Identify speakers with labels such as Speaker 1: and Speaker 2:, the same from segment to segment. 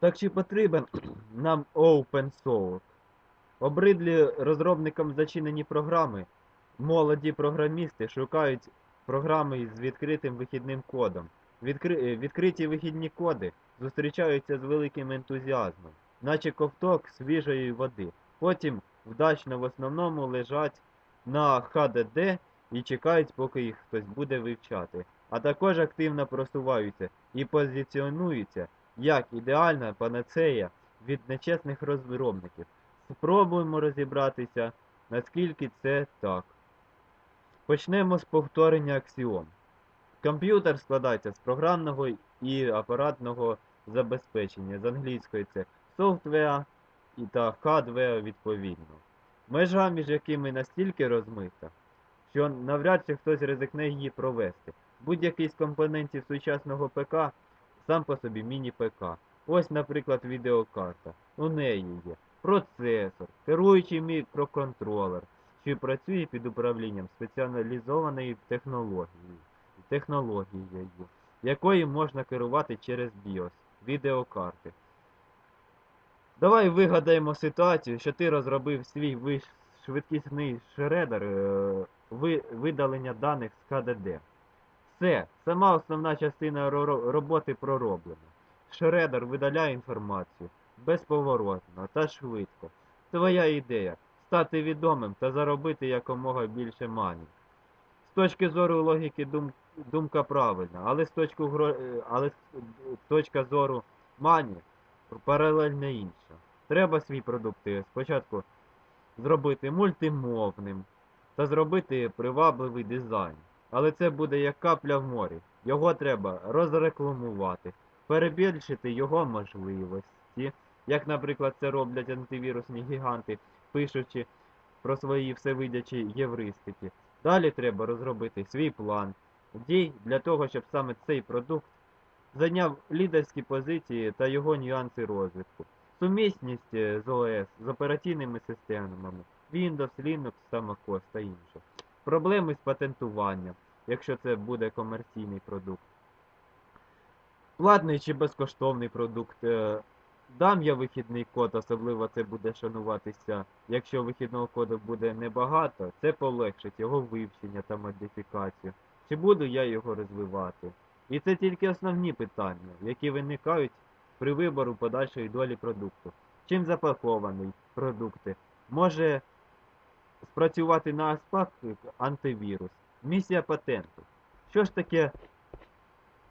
Speaker 1: Так чи потрібен нам open source? Обридлі розробникам зачинені програми, молоді програмісти шукають програми з відкритим вихідним кодом. Відкри... е, Відкриті вихідні коди зустрічаються з великим ентузіазмом, наче ковток свіжої води. Потім вдачно в основному лежать на HDD і чекають, поки їх хтось буде вивчати. А також активно просуваються і позиціонуються як ідеальна панацея від нечесних розробників. Спробуємо розібратися, наскільки це так. Почнемо з повторення аксіом. Комп'ютер складається з програмного і апаратного забезпечення. З англійської це і та hardware відповідно. Межа між якими настільки розмита, що навряд чи хтось ризикне її провести. Будь-який з компонентів сучасного ПК сам по собі міні-ПК. Ось, наприклад, відеокарта. У неї є процесор, керуючий мікроконтролер, що працює під управлінням спеціалізованої технології, технологією, якою можна керувати через BIOS, відеокарти. Давай вигадаємо ситуацію, що ти розробив свій швидкісний шредер е, видалення даних з HDD. Все, сама основна частина ро- ро- роботи пророблена. Шредер видаляє інформацію безповоротно та швидко. Твоя ідея стати відомим та заробити якомога більше мані. З точки зору логіки дум, думка правильна, але з точки, е, але точка зору мані паралельно інша. Треба свій продукт е, спочатку зробити мультимовним та зробити привабливий дизайн. Але це буде як капля в морі. Його треба розрекламувати, перебільшити його можливості, як, наприклад, це роблять антивірусні гіганти, пишучи про свої всевидячі євристики. Далі треба розробити свій план дій для того, щоб саме цей продукт зайняв лідерські позиції та його нюанси розвитку. Сумісність е, з ОС, з операційними системами, Windows, Linux, та та інше. Проблеми з патентуванням, якщо це буде комерційний продукт. Платний чи безкоштовний продукт. е, Дам я вихідний код, особливо це буде шануватися, якщо вихідного коду буде небагато, це полегшить його вивчення та модифікацію. Чи буду я його розвивати? І це тільки основні питання, які виникають при вибору подальшої долі продукту. Чим запакований продукти? Може спрацювати на аспект антивірус. Місія патенту. Що ж таке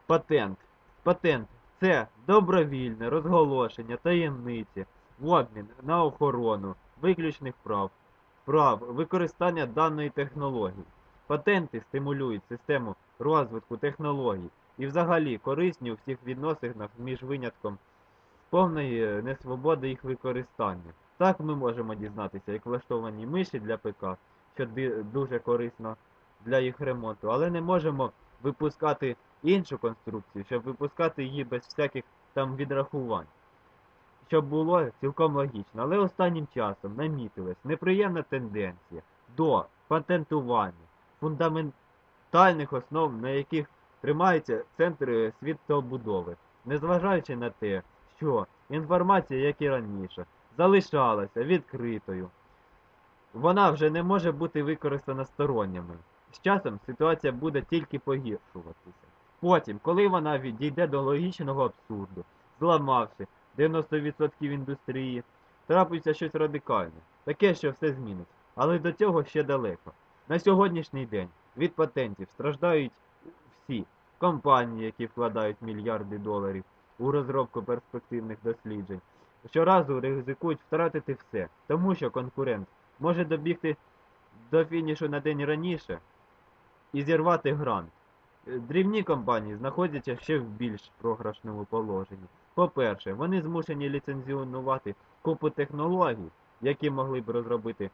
Speaker 1: патент? Патент це добровільне розголошення таємниці в обмін на охорону виключних прав, прав використання даної технології. Патенти стимулюють систему розвитку технологій і взагалі корисні у всіх відносинах між винятком повної е, несвободи їх використання. Так ми можемо дізнатися, як влаштовані миші для ПК, що дуже корисно для їх ремонту, але не можемо випускати іншу конструкцію, щоб випускати її без всяких там відрахувань. Щоб було цілком логічно. Але останнім часом намітилась неприємна тенденція до патентування фундаментальних основ, на яких тримаються центри світобудови, незважаючи на те, що інформація, як і раніше, залишалася відкритою. Вона вже не може бути використана сторонніми. З часом ситуація буде тільки погіршуватися. Потім, коли вона відійде до логічного абсурду, зламавши 90% індустрії, трапиться щось радикальне, таке, що все змінить. Але до цього ще далеко. На сьогоднішній день від патентів страждають всі компанії, які вкладають мільярди доларів у розробку перспективних досліджень. Щоразу ризикують втратити все, тому що конкурент може добігти до фінішу на день раніше і зірвати грант. Е, Дрібні компанії знаходяться ще в більш програшному положенні. По-перше, вони змушені ліцензіонувати купу технологій, які могли б розробити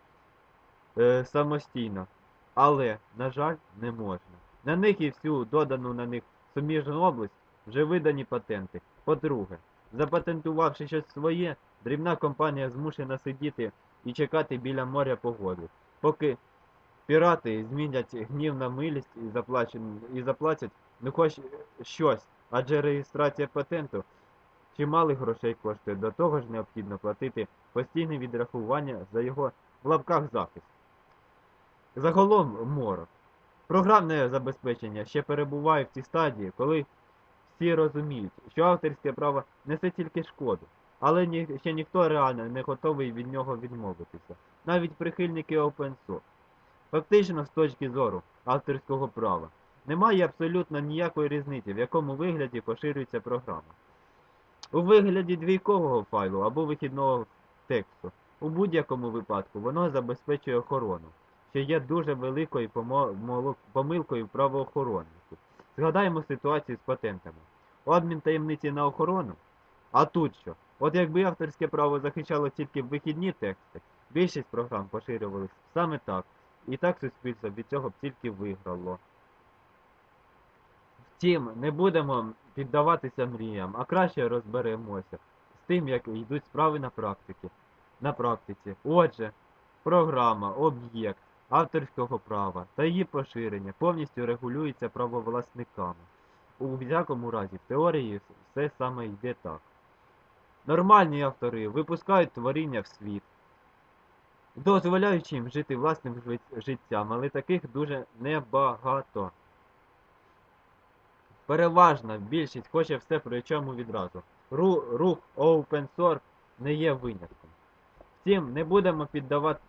Speaker 1: е, самостійно, але, на жаль, не можна. На них і всю додану на них суміжну область вже видані патенти. По-друге, запатентувавши щось своє, дрібна компанія змушена сидіти і чекати біля моря погоди, поки пірати змінять гнів на милість і заплачен- і заплатять ну хоч щось, адже реєстрація патенту чималих грошей коштує. До того ж необхідно платити постійне відрахування за його в лапках захист. Загалом морок. Програмне забезпечення ще перебуває в цій стадії, коли всі розуміють, що авторське право несе тільки шкоду, але ні, ще ніхто реально не готовий від нього відмовитися, навіть прихильники open source. Фактично, з точки зору авторського права, немає абсолютно ніякої різниці, в якому вигляді поширюється програма. У вигляді двійкового файлу або вихідного тексту. У будь-якому випадку воно забезпечує охорону, що є дуже великою помилкою правоохоронників. Згадаємо ситуацію з патентами. Обмін таємниці на охорону. А тут що? От якби авторське право захищало тільки вихідні тексти, більшість програм поширювалися саме так. І так суспільство від цього б тільки виграло. Втім, не будемо піддаватися мріям, а краще розберемося з тим, як йдуть справи на практиці. На практиці. Отже, програма, об'єкт авторського права та її поширення повністю регулюється правовласниками. У всякому разі, в теорії все саме йде так. Нормальні автори випускають творіння в світ, дозволяючи їм жити власним життям, але таких дуже небагато. Переважна більшість хоче все причому відразу. Ру- рух open source не є винятком. Втім, не будемо піддавати.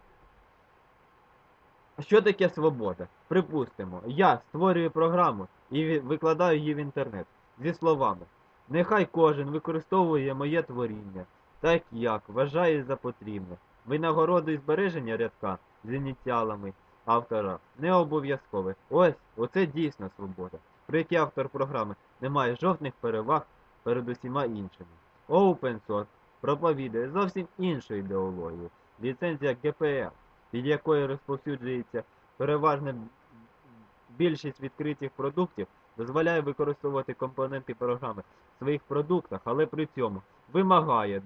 Speaker 1: Що таке свобода? Припустимо, я створюю програму і викладаю її в інтернет зі словами. Нехай кожен використовує моє творіння, так як вважає за потрібне. Винагороду і збереження рядка з ініціалами автора не обов'язкове. Ось, оце дійсна свобода, при якій автор програми не має жодних переваг перед усіма іншими. Open Source проповідує зовсім іншу ідеологію. Ліцензія GPL, від якої розповсюджується переважна більшість відкритих продуктів, дозволяє використовувати компоненти програми в своїх продуктах, але при цьому вимагає,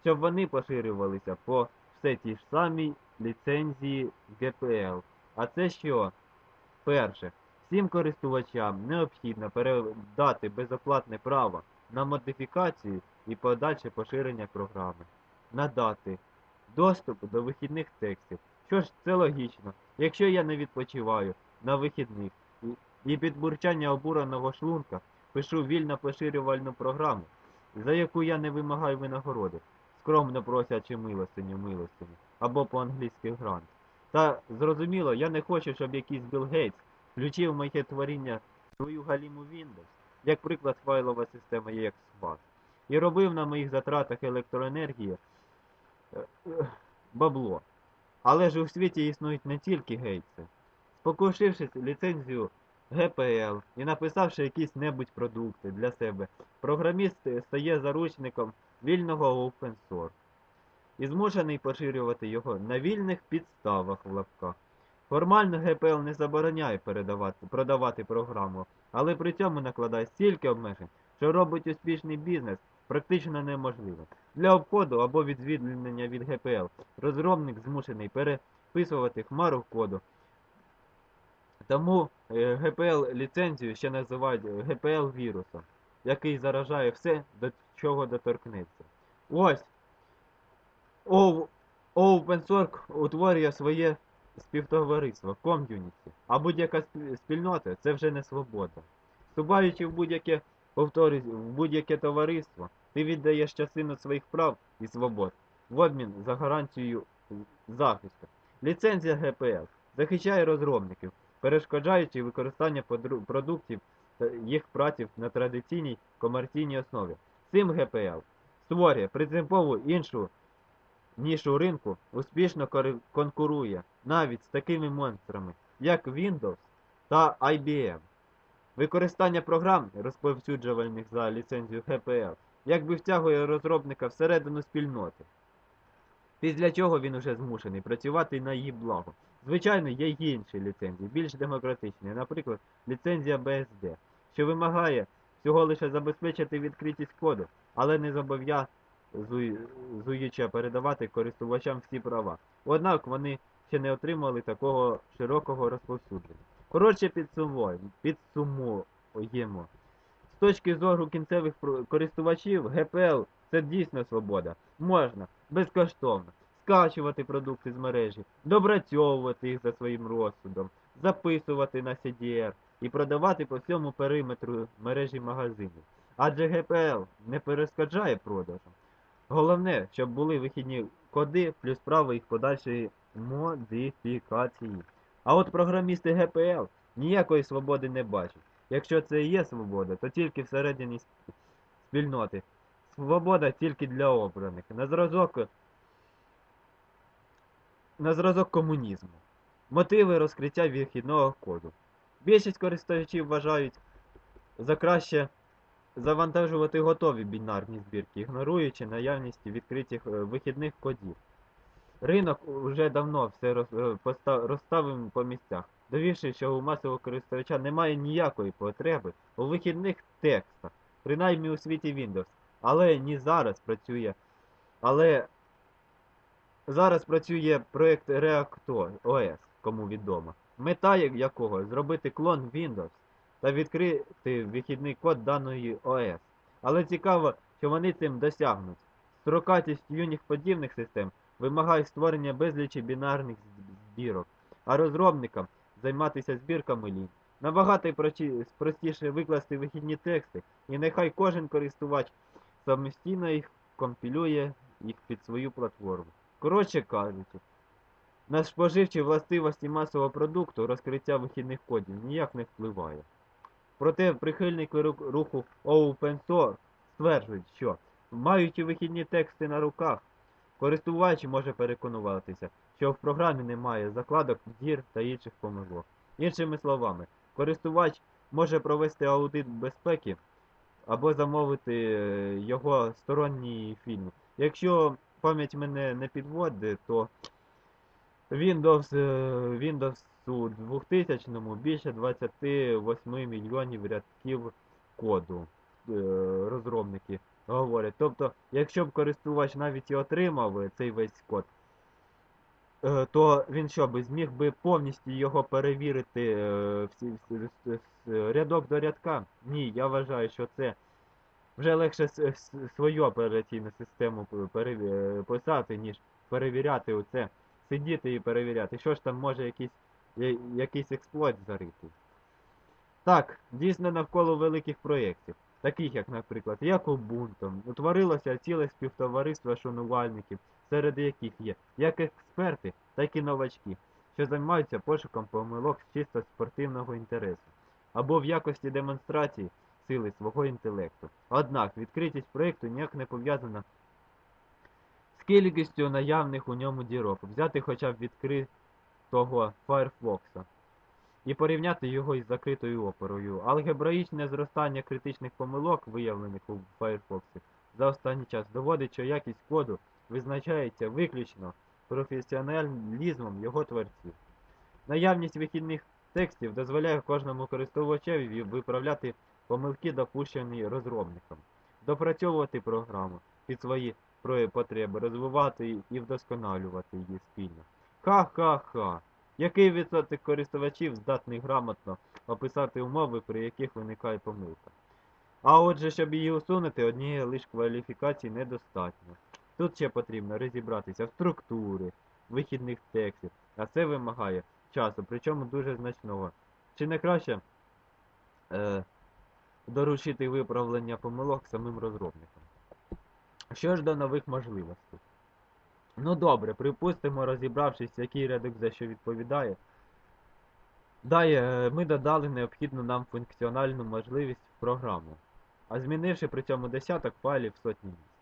Speaker 1: щоб вони поширювалися по все ті ж самій ліцензії GPL. А це що? Перше, всім користувачам необхідно передати безоплатне право на модифікацію і подальше поширення програми. Надати доступ до вихідних текстів. Що ж, це логічно. Якщо я не відпочиваю на вихідних і під бурчання обуреного шлунка пишу вільно поширювальну програму, за яку я не вимагаю винагороди, скромно просячи милостиню милостиню, або по-англійськи грант. Та зрозуміло, я не хочу, щоб якийсь Білл Гейтс включив моє творіння свою галіму Windows, як приклад файлова система EXFAT, і робив на моїх затратах електроенергії е, бабло. Але ж у світі існують не тільки гейтси. Спокушившись ліцензію GPL і написавши якісь небудь продукти для себе, програміст стає заручником вільного open source і змушений поширювати його на вільних підставах в лапках. Формально GPL не забороняє передавати, продавати програму, але при цьому накладає стільки обмежень, що робить успішний бізнес практично неможливим. Для обходу або від від GPL розробник змушений переписувати хмару коду. Тому е, GPL ліцензію ще називають GPL вірусом, який заражає все, до чого доторкнеться. Ось О- Open Source утворює своє співтовариство, ком'юніті, а будь-яка спільнота це вже не свобода. Вступаючи в будь-яке повторюсь, в будь-яке товариство, ти віддаєш частину своїх прав і свобод в обмін за гарантією захисту. Ліцензія GPL захищає розробників, перешкоджаючи використання продуктів та їх праці на традиційній комерційній основі. Цим GPL створює принципово іншу нішу ринку, успішно конкурує навіть з такими монстрами, як Windows та IBM. Використання програм, розповсюджувальних за ліцензію GPL, якби втягує розробника всередину спільноти. Після чого він уже змушений працювати на її благо. Звичайно, є й інші ліцензії, більш демократичні, наприклад, ліцензія BSD, що вимагає всього лише забезпечити відкритість коду, але не зобов'язуючи передавати користувачам всі права. Однак вони ще не отримали такого широкого розповсюдження. Коротше, підсумуємо. З точки зору кінцевих користувачів, ГПЛ це дійсно свобода. Можна безкоштовно скачувати продукти з мережі, допрацьовувати їх за своїм розсудом, записувати на CDR і продавати по всьому периметру мережі магазинів. Адже ГПЛ не перешкоджає продажам. Головне, щоб були вихідні коди плюс право їх подальшої модифікації. А от програмісти ГПЛ ніякої свободи не бачать. Якщо це і є свобода, то тільки всередині спільноти. Свобода тільки для обраних. На зразок, на зразок комунізму. Мотиви розкриття вихідного коду. Більшість користувачів вважають за краще завантажувати готові бінарні збірки, ігноруючи наявність відкритих е, вихідних кодів. Ринок уже давно все е, розставив по місцях, довівши, що у масового користувача немає ніякої потреби у вихідних текстах, принаймні у світі Windows. Але ні зараз працює. Але зараз працює проект Reactor OS, кому відомо. Мета якого зробити клон Windows та відкрити вихідний код даної ОС. Але цікаво, що вони цим досягнуть. Строкатість юних подібних систем вимагає створення безлічі бінарних збірок, а розробникам займатися збірками лінь. Набагато простіше викласти вихідні тексти, і нехай кожен користувач самостійно їх компілює їх під свою платформу. Коротше кажучи, на споживчі властивості масового продукту розкриття вихідних кодів ніяк не впливає. Проте прихильники ру- руху Open стверджують, що маючи вихідні тексти на руках, користувач може переконуватися, що в програмі немає закладок, дір та інших помилок. Іншими словами, користувач може провести аудит безпеки або замовити е, його сторонній фільм. Якщо пам'ять мене не підводить, то Windows, е, Windows у 2000-му більше 28 мільйонів рядків коду е, розробники говорять. Тобто, якщо б користувач навіть і отримав е, цей весь код, то він що би зміг би повністю його перевірити рядок до рядка? Ні, я вважаю, що це вже легше свою операційну систему писати, ніж перевіряти оце, сидіти і перевіряти. Що ж там може якийсь, якийсь експлойт зарити. Так, дійсно навколо великих проєктів, таких як, наприклад, як Ubuntu, утворилося ціле співтовариство шанувальників, серед яких є як експерти, так і новачки, що займаються пошуком помилок з чисто спортивного інтересу, або в якості демонстрації сили свого інтелекту. Однак відкритість проєкту ніяк не пов'язана кількістю наявних у ньому дірок. Взяти хоча б відкритого Firefox і порівняти його із закритою оперою. Алгебраїчне зростання критичних помилок, виявлених у Firefox, за останній час доводить, що якість коду визначається виключно професіоналізмом його творців. Наявність вихідних текстів дозволяє кожному користувачеві виправляти помилки, допущені розробником, допрацьовувати програму під свої про- потреби, розвивати і вдосконалювати її спільно. Ха-ха-ха! Який відсоток користувачів здатний грамотно описати умови, при яких виникає помилка? А отже, щоб її усунути, однієї лише кваліфікації недостатньо. Тут ще потрібно розібратися в структури вихідних текстів, а це вимагає часу, причому дуже значного. Чи не краще е, доручити виправлення помилок самим розробникам? Що ж до нових можливостей? Ну добре, припустимо, розібравшись, який рядок за що відповідає. Далі е, ми додали необхідну нам функціональну можливість в програму, а змінивши при цьому десяток файлів сотні місць.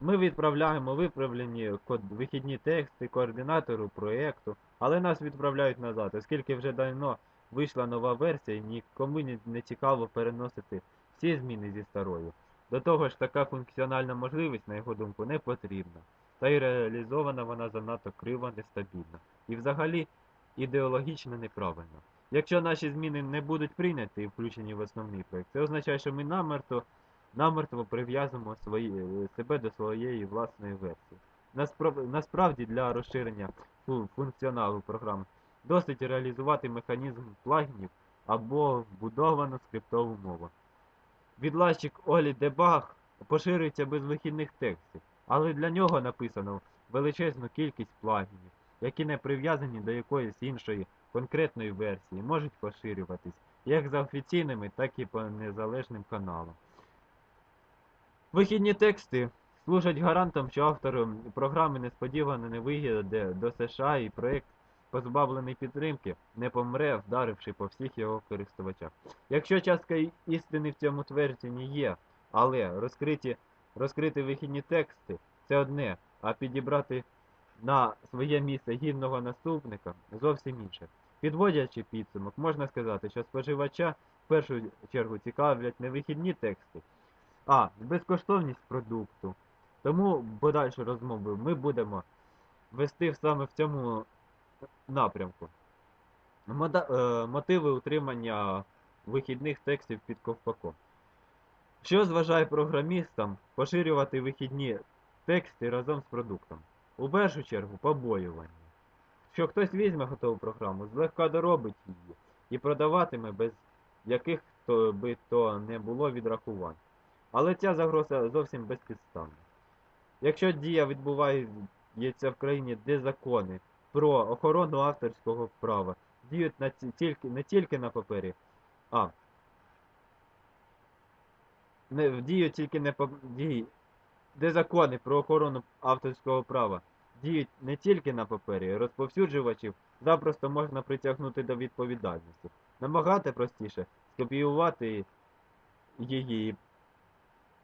Speaker 1: Ми відправляємо виправлені вихідні тексти координатору проєкту, але нас відправляють назад, оскільки вже давно вийшла нова версія і нікому не цікаво переносити всі зміни зі старою. До того ж, така функціональна можливість, на його думку, не потрібна. Та й реалізована вона занадто криво, нестабільно. І взагалі ідеологічно неправильно. Якщо наші зміни не будуть прийняті і включені в основний проєкт, це означає, що ми намертво, намертво прив'язуємо е, себе до своєї власної версії. Наспро- насправді для розширення функціоналу програми досить реалізувати механізм плагінів або вбудовану скриптову мову. Відладчик Олі Дебаг поширюється без вихідних текстів, але для нього написано величезну кількість плагінів, які не прив'язані до якоїсь іншої конкретної версії, можуть поширюватись як за офіційними, так і по незалежним каналам. Вихідні тексти служать гарантом, що автор програми несподівано не виїде до США і проєкт, позбавлений підтримки, не помре, вдаривши по всіх його користувачах. Якщо частка істини в цьому твердженні є, але розкриті, розкрити вихідні тексти це одне, а підібрати на своє місце гідного наступника зовсім інше. Підводячи підсумок, можна сказати, що споживача в першу чергу цікавлять не вихідні тексти, а безкоштовність продукту. Тому подальшу розмову ми будемо вести саме в цьому напрямку. Е, мотиви утримання вихідних текстів під ковпаком. Що зважає програмістам поширювати вихідні тексти разом з продуктом? У першу чергу побоювання. Що хтось візьме готову програму, злегка доробить її і продаватиме без яких то би то не було відрахувань. Але ця загроза зовсім безпідставна. Якщо дія відбувається в країні, де закони про охорону авторського права діють на тільки, не тільки на папері, а не діють тільки не дії, де закони про охорону авторського права діють не тільки на папері, розповсюджувачів запросто можна притягнути до відповідальності. Набагато простіше скопіювати її,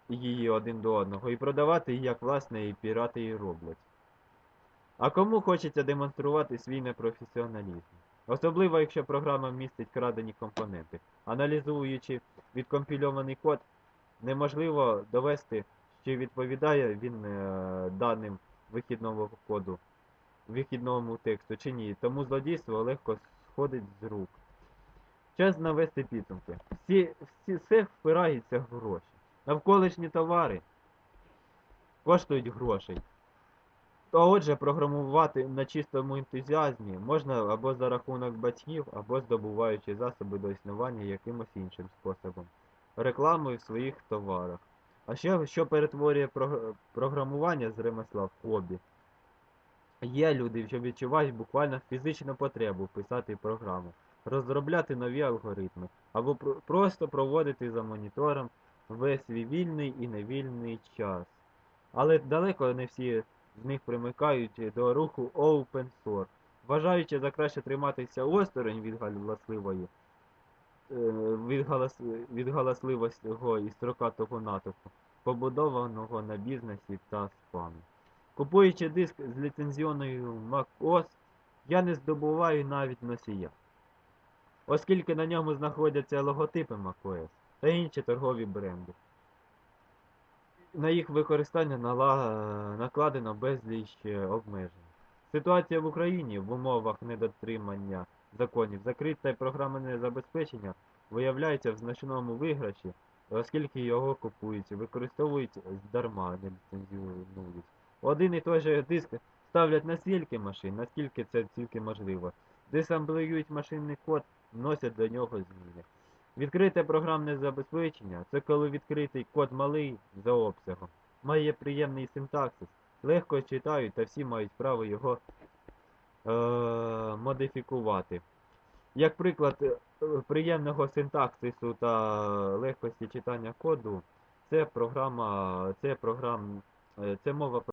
Speaker 1: її один до одного і продавати як власне і пірати її роблять. А кому хочеться демонструвати свій непрофесіоналізм? Особливо, якщо програма містить крадені компоненти. Аналізуючи відкомпільований код, неможливо довести, чи відповідає він е, даним вихідного коду, вихідному тексту чи ні. Тому злодійство легко сходить з рук. Час навести підсумки. Всі, всі, все впирається в гроші. Навколишні товари коштують грошей. А отже, програмувати на чистому ентузіазмі можна або за рахунок батьків, або здобуваючи засоби до існування якимось іншим способом. Рекламою в своїх товарах. А ще що перетворює програмування з ремесла в хобі. Є люди, що відчувають буквально фізичну потребу писати програму, розробляти нові алгоритми, або просто проводити за монітором весь свій вільний і невільний час. Але далеко не всі з них примикають до руху open source, вважаючи за краще триматися осторонь від галасливої, е, від, галас, від галасливого і строкатого натовпу, побудованого на бізнесі та спамі. Купуючи диск з ліцензіонною macOS, я не здобуваю навіть носія, оскільки на ньому знаходяться логотипи macOS та інші торгові бренди. На їх використання накладено безліч е, обмежень. Ситуація в Україні в умовах недотримання законів закрите програмне забезпечення виявляється в значному виграші, оскільки його купують, використовують здарма, не ліцензіонують. Один і той же диск ставлять на стільки машин, наскільки це тільки можливо. Десамблюють машинний код, вносять до нього зміни. Відкрите програмне забезпечення це коли відкритий код малий за обсягом, має приємний синтаксис, легко читають та всі мають право його е- модифікувати. Як приклад е, приємного синтаксису та легкості читання коду, це програма, це програм, е, це мова